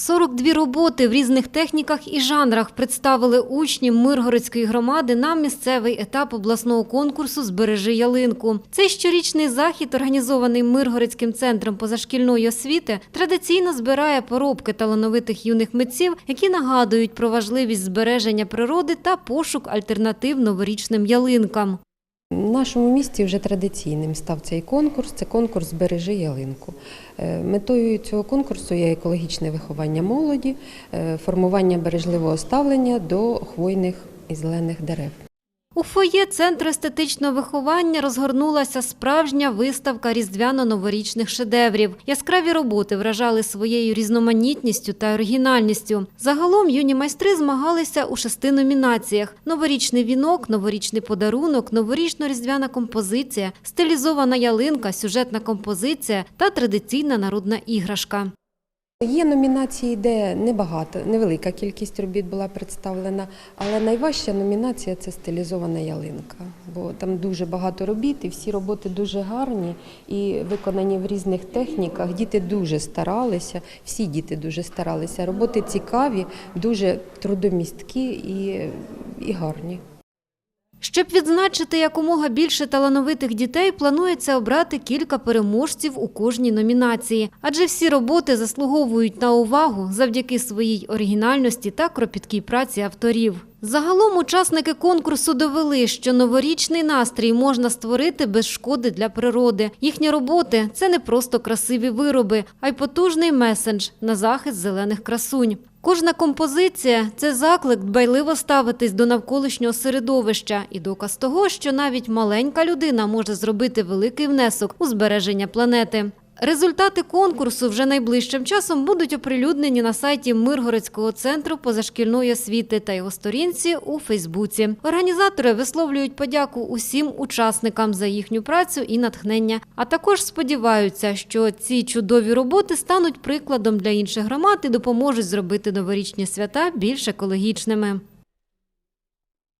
42 роботи в різних техніках і жанрах представили учні Миргородської громади на місцевий етап обласного конкурсу «Збережи ялинку». Цей щорічний захід, організований Миргородським центром позашкільної освіти, традиційно збирає поробки талановитих юних митців, які нагадують про важливість збереження природи та пошук альтернатив новорічним ялинкам. В нашому місті вже традиційним став цей конкурс. Це конкурс Бережи ялинку. Е, Метою цього конкурсу є екологічне виховання молоді, е, формування бережливого ставлення до хвойних і зелених дерев. У фоє Центру естетичного виховання розгорнулася справжня виставка різдвяно-новорічних шедеврів. Яскраві роботи вражали своєю різноманітністю та оригінальністю. Загалом юні майстри змагалися у шести номінаціях: новорічний вінок, новорічний подарунок, новорічно-різдвяна композиція, стилізована ялинка, сюжетна композиція та традиційна народна іграшка. Є номінації, де небагато, невелика кількість робіт була представлена, але найважча номінація це стилізована ялинка, бо там дуже багато робіт, і всі роботи дуже гарні і виконані в різних техніках. Діти дуже старалися, всі діти дуже старалися. Роботи цікаві, дуже трудомісткі і, і гарні. Щоб відзначити якомога більше талановитих дітей, планується обрати кілька переможців у кожній номінації, адже всі роботи заслуговують на увагу завдяки своїй оригінальності та кропіткій праці авторів. Загалом учасники конкурсу довели, що новорічний настрій можна створити без шкоди для природи. Їхні роботи це не просто красиві вироби, а й потужний месендж на захист зелених красунь. Кожна композиція це заклик дбайливо ставитись до навколишнього середовища і доказ того, що навіть маленька людина може зробити великий внесок у збереження планети. Результати конкурсу вже найближчим часом будуть оприлюднені на сайті Миргородського центру позашкільної освіти та його сторінці у Фейсбуці. Організатори висловлюють подяку усім учасникам за їхню працю і натхнення, а також сподіваються, що ці чудові роботи стануть прикладом для інших громад і допоможуть зробити новорічні свята більш екологічними.